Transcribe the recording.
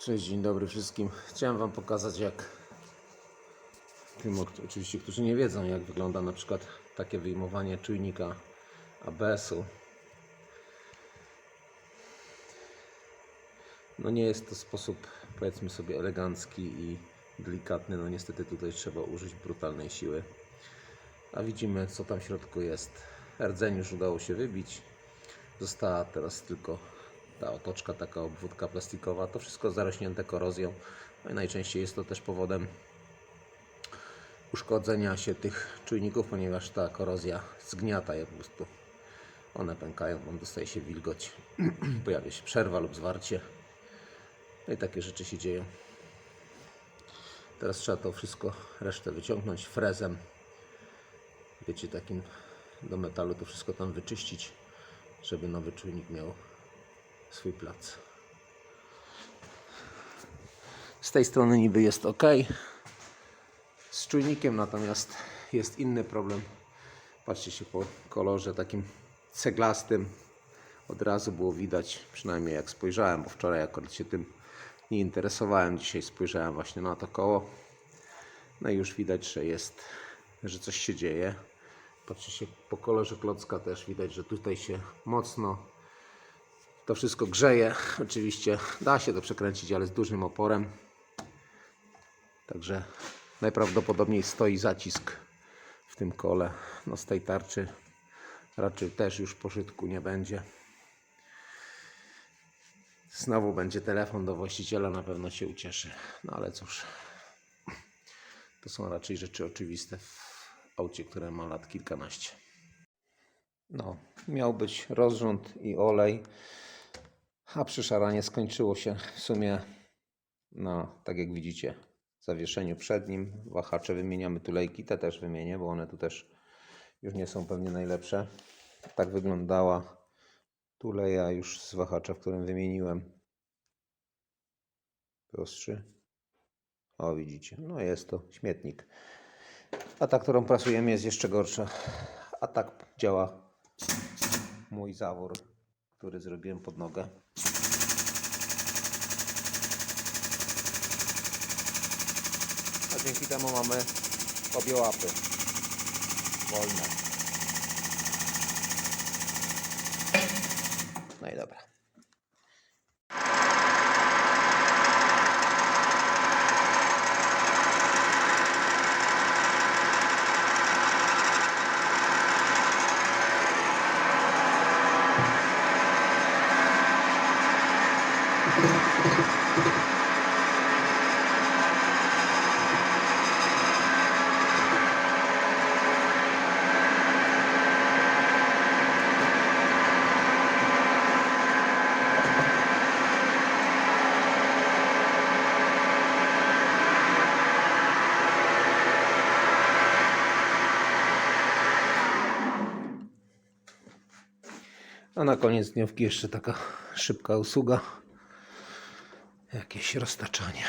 Cześć, dzień dobry wszystkim. Chciałem Wam pokazać, jak tym, oczywiście, którzy nie wiedzą, jak wygląda na przykład takie wyjmowanie czujnika ABS-u. No nie jest to sposób, powiedzmy sobie, elegancki i delikatny. No niestety tutaj trzeba użyć brutalnej siły. A widzimy, co tam w środku jest. Rdzeń już udało się wybić. Została teraz tylko ta otoczka, taka obwódka plastikowa. To wszystko zarośnięte korozją. No i najczęściej jest to też powodem uszkodzenia się tych czujników, ponieważ ta korozja zgniata je po prostu. One pękają, on dostaje się wilgoć, pojawia się przerwa lub zwarcie. No i takie rzeczy się dzieją. Teraz trzeba to wszystko, resztę wyciągnąć frezem. Wiecie, takim do metalu to wszystko tam wyczyścić, żeby nowy czujnik miał swój plac. Z tej strony niby jest ok. Z czujnikiem natomiast jest inny problem. Patrzcie się po kolorze takim ceglastym. Od razu było widać, przynajmniej jak spojrzałem, bo wczoraj akurat się tym nie interesowałem. Dzisiaj spojrzałem właśnie na to koło. No i już widać, że jest, że coś się dzieje. Patrzcie się po kolorze klocka też widać, że tutaj się mocno to wszystko grzeje. Oczywiście da się to przekręcić, ale z dużym oporem. Także najprawdopodobniej stoi zacisk w tym kole. No z tej tarczy raczej też już pożytku nie będzie. Znowu będzie telefon do właściciela, na pewno się ucieszy. No ale cóż, to są raczej rzeczy oczywiste w aucie, które ma lat kilkanaście. No, miał być rozrząd i olej, a przyszaranie skończyło się w sumie na, tak jak widzicie, zawieszeniu przednim. Wahacze wymieniamy, tulejki te też wymienię, bo one tu też już nie są pewnie najlepsze. Tak wyglądała tuleja już z wahacza, w którym wymieniłem. Prostszy. O, widzicie, no jest to śmietnik. A ta, którą prasujemy jest jeszcze gorsza. A tak działa mój zawór, który zrobiłem pod nogę. A dzięki temu mamy obie łapy wolne. No i dobra. A na koniec dniówki jeszcze taka szybka usługa. Jakieś roztaczanie.